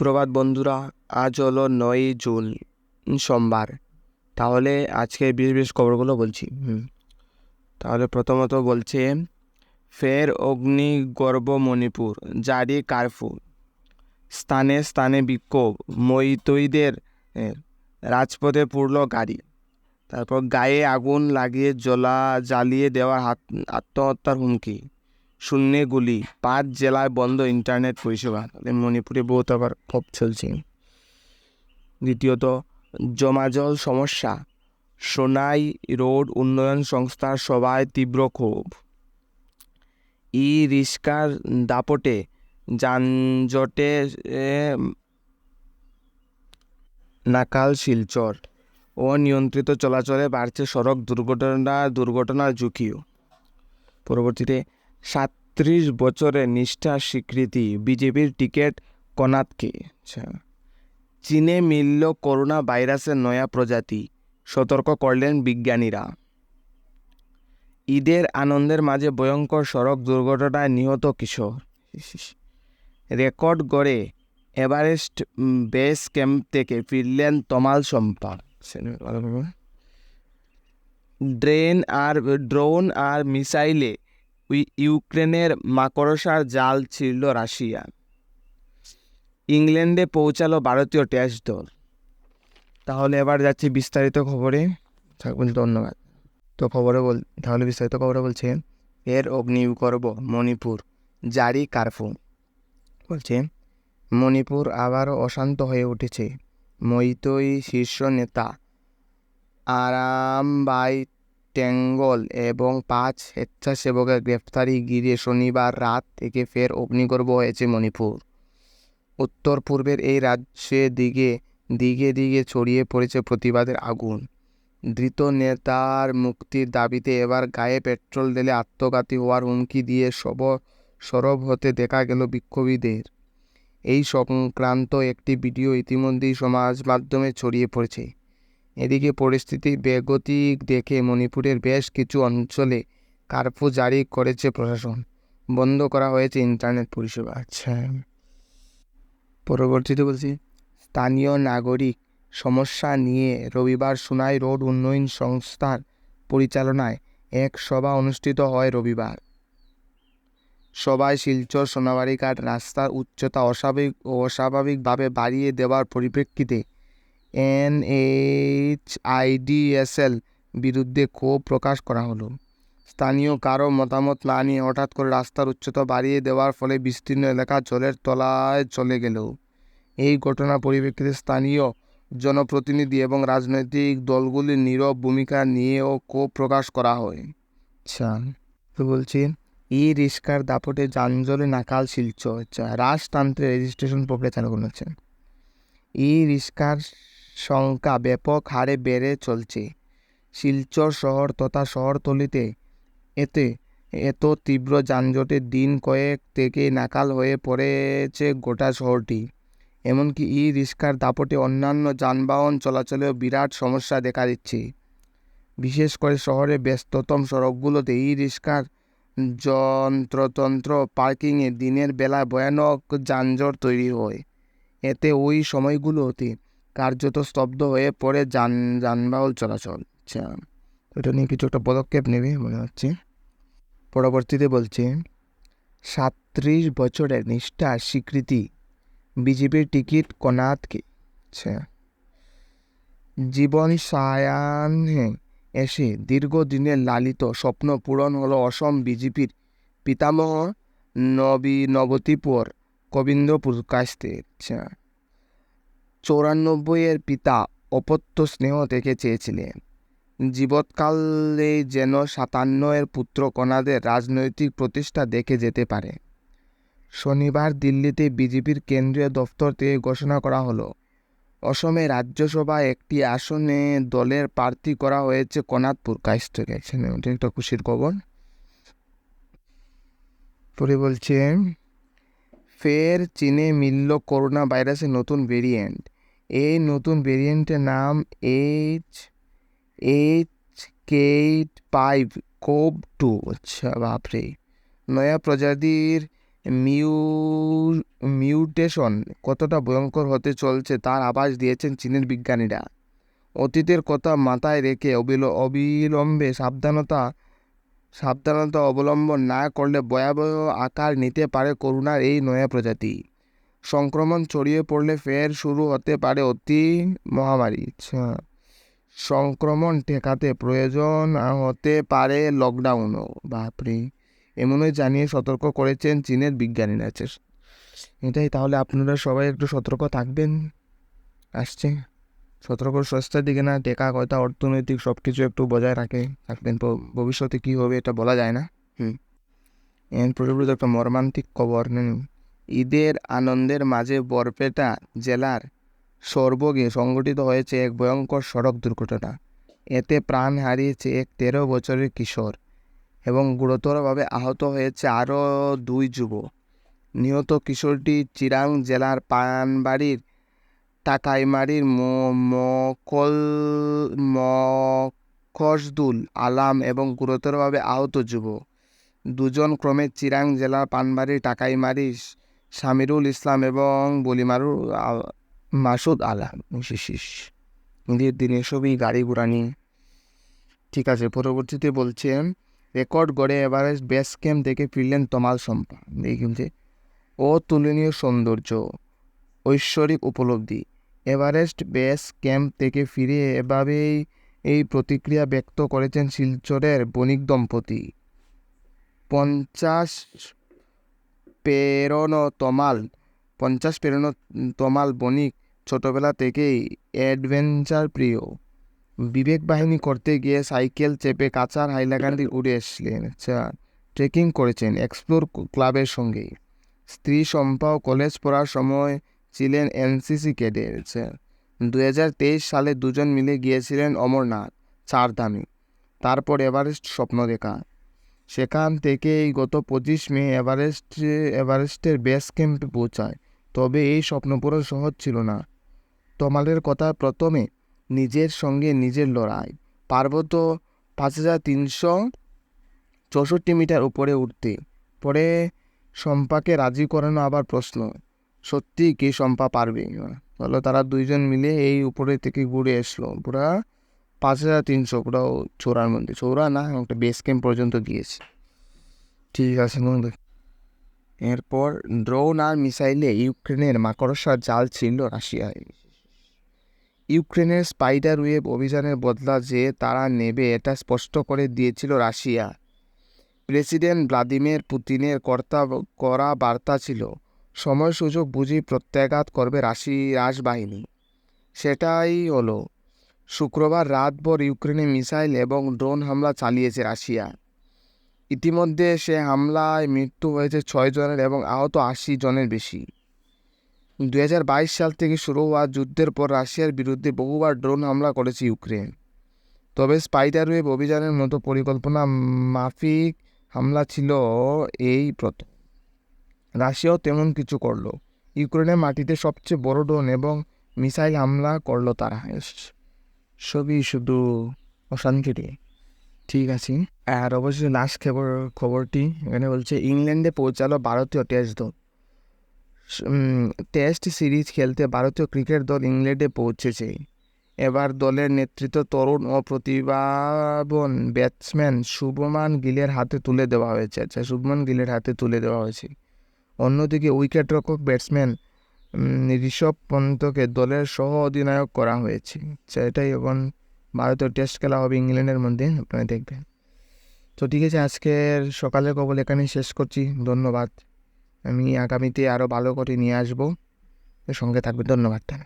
সুপ্রভাত বন্ধুরা, আজ হলো নয়ই জুন, সোমবার। তাহলে আজকে বিশেষ বিশেষ খবরগুলো বলছি তাহলে প্রথমত বলছে, ফের অগ্নিগর্ভ মণিপুর, জারি কারফু। স্থানে স্থানে বিক্ষোভ মৈতৈদের রাজপথে পুরল গাড়ি। তারপর গায়ে আগুন লাগিয়ে জ্বলা জ্বালিয়ে দেওয়ার হাত, আত্মহত্যার হুমকি। শূন্যে গুলি, পাঁচ জেলায় বন্ধ ইন্টারনেট পরিষেবা। মণিপুরে বহুত আবার ক্ষোভ চলছে। দ্বিতীয়ত জমাজল সমস্যা, সোনাই রোড উন্নয়ন সংস্থার সভায় তীব্র ক্ষোভ। ই রিস্কার দাপটে, যানজটে নাকাল শিলচর। অনিয়ন্ত্রিত চলাচলে বাড়ছে সড়ক দুর্ঘটনা, দুর্ঘটনার ঝুঁকিও। পরবর্তীতে সাত্রিশ বছরের নিষ্ঠার স্বীকৃতি বিজেপির টিকিট কনাতকে। আচ্ছা। চীনে মিলল করোনা ভাইরাসের নয়া প্রজাতি, সতর্ক করলেন বিজ্ঞানীরা। ঈদের আনন্দের মাঝে ভয়ঙ্কর সড়ক দুর্ঘটনায় নিহত কিশোর। রেকর্ড গড়ে এভারেস্ট বেস ক্যাম্প থেকে ফিরলেন তমাল সম্পা ড্রেন আর, ড্রোন আর মিসাইলে ইউক্রেনের মাকড়সার জাল ছিঁড়ল রাশিয়া। ইংল্যান্ডে পৌঁছালো ভারতীয় টেস্ট দল। তাহলে এবার যাচ্ছি বিস্তারিত খবরে। থাকবেন ধন্যবাদ তো খবরে বল, তাহলে বিস্তারিত খবরে বলছে। এর অগ্নিগর্ভ, মণিপুর। জারি কারফু। বলছে, মণিপুর আবারও অশান্ত হয়ে উঠেছে। মৈতৈ শীর্ষ নেতা আরামবাই টেঙ্গল এবং পাঁচ স্বেচ্ছাসেবকের গ্রেফতারি ঘিরে শনিবার রাত থেকে ফের অগ্নিগর্ভ হয়েছে মণিপুর। উত্তর পূর্বের এই রাজ্যে দিকে দিকে দিকে ছড়িয়ে পড়েছে প্রতিবাদের আগুন। ধৃত নেতার মুক্তির দাবিতে এবার গায়ে পেট্রোল ঢেলে আত্মঘাতী হওয়ার হুমকি দিয়ে সব, সরব হতে দেখা গেল বিক্ষোভীদের। এই সংক্রান্ত একটি ভিডিও ইতিমধ্যেই সমাজ মাধ্যমে ছড়িয়ে পড়েছে। এদিকে পরিস্থিতি বেগতিক দেখে মণিপুরের বেশ কিছু অঞ্চলে কারফিউ জারি করেছে প্রশাসন। বন্ধ করা হয়েছে ইন্টারনেট পরিষেবা। আচ্ছা। পরবর্তীতে বলছি, স্থানীয় নাগরিক সমস্যা নিয়ে রবিবার সোনাই রোড উন্নয়ন সংস্থার পরিচালনায় এক সভা অনুষ্ঠিত হয় রবিবার। সভায় শিলচর সোনাবাড়িঘাট রাস্তার উচ্চতা অস্বাভাবিক ও অস্বাভাবিকভাবে বাড়িয়ে দেওয়ার পরিপ্রেক্ষিতে এনএইচআইডিএসএল বিরুদ্ধে ক্ষোভ প্রকাশ করা হলো। স্থানীয় কারও মতামত না নিয়ে হঠাৎ করে রাস্তার উচ্চতা বাড়িয়ে দেওয়ার ফলে বিস্তীর্ণ এলাকা জলের তলায় চলে গেল। এই ঘটনার পরিপ্রেক্ষিতে স্থানীয় জনপ্রতিনিধি এবং রাজনৈতিক দলগুলির নীরব ভূমিকা নিয়েও ক্ষোভ প্রকাশ করা হয়। আচ্ছা তো বলছি ই রিস্কার দাপটে যানজলে নাকাল শিলচর আচ্ছা রেজিস্ট্রেশন প্রক্রিয়া চালু করা হচ্ছে ই রিস্কার সংখ্যা ব্যাপক হারে বেড়ে চলছে। শিলচর শহর তথা শহরতলিতে এতে এত তীব্র যানজটে দিন কয়েক থেকে নাকাল হয়ে পড়েছে গোটা শহরটি। এমনকি ই রিক্সার দাপটে অন্যান্য যানবাহন চলাচলেও বিরাট সমস্যা দেখা দিচ্ছে। বিশেষ করে শহরের ব্যস্ততম সড়কগুলোতে ই রিক্সার যন্ত্রতন্ত্র, পার্কিংয়ে দিনের বেলা ভয়ানক যানজট তৈরি হয়। এতে ওই সময়গুলোতে কার্যত স্তব্ধ হয়ে পড়ে যান, যানবাহন চলাচল। আচ্ছা এটা নিয়ে কিছু একটা পদক্ষেপ নেবে মনে হচ্ছে। পরবর্তীতে বলছে, সাত্রিশ বছরের নিষ্ঠার স্বীকৃতি বিজেপির টিকিট কনাথকে আচ্ছা জীবন সায়ানে এসে দীর্ঘদিনের লালিত স্বপ্ন পূরণ হলো অসম বিজেপির পিতামহ নবী নবতীপুর গোবিন্দপুর কাস্তে। আচ্ছা চৌরানব্বইয়ের পিতা অপত্য স্নেহ থেকে চেয়েছিলেন। জীবৎকালে যেন সাতান্নয়ের পুত্র কণাদের রাজনৈতিক প্রতিষ্ঠা দেখে যেতে পারে। শনিবার দিল্লিতে বিজেপির কেন্দ্রীয় দফতর থেকে ঘোষণা করা হলো, অসমে রাজ্যসভায় একটি আসনে দলের প্রার্থী করা হয়েছে কনাতপুর কাস্টকে এটা একটা খুশির খবর। পরে বলছে, ফের চীনে মিলল করোনা ভাইরাসের নতুন ভেরিয়েন্ট। এই নতুন ভেরিয়েন্টের নাম এইচ এইচ কেট ফাইভ কোভ টু আচ্ছা বাপরে। নয়া প্রজাতির মিউ মিউটেশন কতটা ভয়ঙ্কর হতে চলছে তার আভাস দিয়েছেন চীনের বিজ্ঞানীরা। অতীতের কথা মাথায় রেখে অবিল, অবিলম্বে সাবধানতা সাবধানতা অবলম্বন না করলে ভয়াবহ আকার নিতে পারে করোনার এই নয়া প্রজাতি। সংক্রমণ ছড়িয়ে পড়লে ফের শুরু হতে পারে অতি মহামারী। সংক্রমণ ঠেকাতে প্রয়োজন হতে পারে লকডাউনও বাপরে, এমনই জানিয়ে সতর্ক করেছেন চীনের বিজ্ঞানীরা। এটাই তাহলে আপনারা সবাই একটু সতর্ক থাকবেন। আসছে। সতর্ক স্বাস্থ্যের দিকে না টেকা কথা অর্থনৈতিক সব কিছু একটু বজায় রাখে, থাকবেন। ভবিষ্যতে কী হবে এটা বলা যায় না। হুম। এর পরিবর্তে একটা মর্মান্তিক খবর হুম। ঈদের আনন্দের মাঝে বরপেটা জেলার সর্বগে সংঘটিত হয়েছে এক ভয়ঙ্কর সড়ক দুর্ঘটনা। এতে প্রাণ হারিয়েছে এক তেরো বছরের কিশোর এবং গুরুতরভাবে আহত হয়েছে আরও দুই যুবক নিহত কিশোরটি চিরাং জেলার পানবাড়ির টাকাইমারির মকল মখসদুল আলাম এবং গুরুতরভাবে আহত যুবক দুজন ক্রমে চিরাং জেলার পানবাড়ির টাকাইমারি সামিরুল ইসলাম এবং বলিমারুর আ- মাসুদ আলাম শিশিস ঈদের দিনে সবই গাড়ি ঘোড়া নিয়ে ঠিক আছে, পরবর্তীতে বলছেন রেকর্ড গড়ে এভারেস্ট বেস ক্যাম্প থেকে ফিরলেন তমাল সম্পা দেখছে অতুলনীয় সৌন্দর্য, ঐশ্বরিক উপলব্ধি। এভারেস্ট বেস ক্যাম্প থেকে ফিরে এভাবেই এই প্রতিক্রিয়া ব্যক্ত করেছেন শিলচরের বণিক দম্পতি। পঞ্চাশ পেরোনো তমাল পঞ্চাশ পেরোনো তমাল বণিক, ছোটবেলা থেকেই অ্যাডভেঞ্চার প্রিয়। বিবেক বাহিনী করতে গিয়ে সাইকেল চেপে কাঁচার হাইলাকান্দি উড়ে এসলেন আচ্ছা ট্রেকিং করেছেন এক্সপ্লোর ক্লাবের সঙ্গে। স্ত্রী সম্পাও কলেজ পড়ার সময় ছিলেন এনসিসি ক্যাডেট আচ্ছা। দু সালে দুজন মিলে গিয়েছিলেন অমরনাথ, চারধামে। তারপর এভারেস্ট স্বপ্ন দেখা। সেখান থেকেই গত পঁচিশ মে এভারেস্ট, এভারেস্টের বেস ক্যাম্পে পৌঁছায়। তবে এই স্বপ্ন পূরণ সহজ ছিল না। তমালের কথা প্রথমে নিজের সঙ্গে নিজের লড়াই। পার্বত্য পাঁচ হাজার তিনশো চৌষট্টি মিটার উপরে উঠতে। পরে শম্পাকে রাজি করানো আবার প্রশ্ন সত্যি কি শম্পা পারবে? তাহলে তারা দুইজন মিলে এই উপরে থেকে ঘুরে এসলো। পুরা পাঁচ হাজার তিনশো পুরো চোরার মধ্যে। চৌরা না একটা বেস ক্যাম্প পর্যন্ত গিয়েছে ঠিক আছে বন্ধু। এরপর ড্রোন আর মিসাইলে ইউক্রেনের মাকড়সার জাল ছিল রাশিয়ায়। ইউক্রেনের স্পাইডার ওয়েব অভিযানের বদলা যে তারা নেবে, এটা স্পষ্ট করে দিয়েছিল রাশিয়া। প্রেসিডেন্ট ভ্লাদিমির পুতিনের কর্তা, করা বার্তা ছিল, সময় সুযোগ বুঝি প্রত্যাঘাত করবে রাশি রাশ বাহিনী সেটাই হলো। শুক্রবার রাতভর ইউক্রেনে মিসাইল এবং ড্রোন হামলা চালিয়েছে রাশিয়া। ইতিমধ্যে সে হামলায় মৃত্যু হয়েছে ছয় জনের এবং আহত আশি জনের বেশি। দু হাজার বাইশ সাল থেকে শুরু হওয়া যুদ্ধের পর রাশিয়ার বিরুদ্ধে বহুবার ড্রোন হামলা করেছে ইউক্রেন। তবে স্পাইডার ওয়েব অভিযানের মতো পরিকল্পনা মাফিক হামলা ছিল এই প্রথম। রাশিয়াও তেমন কিছু করল। ইউক্রেনের মাটিতে সবচেয়ে বড় ড্রোন এবং মিসাইল হামলা করল তারা। সবই শুধু অশান্তি দিয়ে ঠিক আছে? আর অবশ্যই লাস্ট খবর খবরটি এখানে বলছে ইংল্যান্ডে পৌঁছালো ভারতীয় টেস্ট দল। টেস্ট সিরিজ খেলতে ভারতীয় ক্রিকেট দল ইংল্যান্ডে পৌঁছেছে। এবার দলের নেতৃত্ব তরুণ ও প্রতিভাবান ব্যাটসম্যান শুভমান গিলের হাতে তুলে দেওয়া হয়েছে। আচ্ছা শুভমান গিলের হাতে তুলে দেওয়া হয়েছে। অন্যদিকে উইকেটরক্ষক ব্যাটসম্যান উম, ঋষভ পন্তকে দলের সহ অধিনায়ক করা হয়েছে। সেটাই এখন ভারতীয় টেস্ট খেলা হবে ইংল্যান্ডের মধ্যে, আপনারা দেখবেন। তো ঠিক আছে, আজকের সকালের কবল এখানেই শেষ করছি। ধন্যবাদ। আমি আগামীতে আরও ভালো করে নিয়ে আসব। সঙ্গে থাকবে ধন্যবাদ।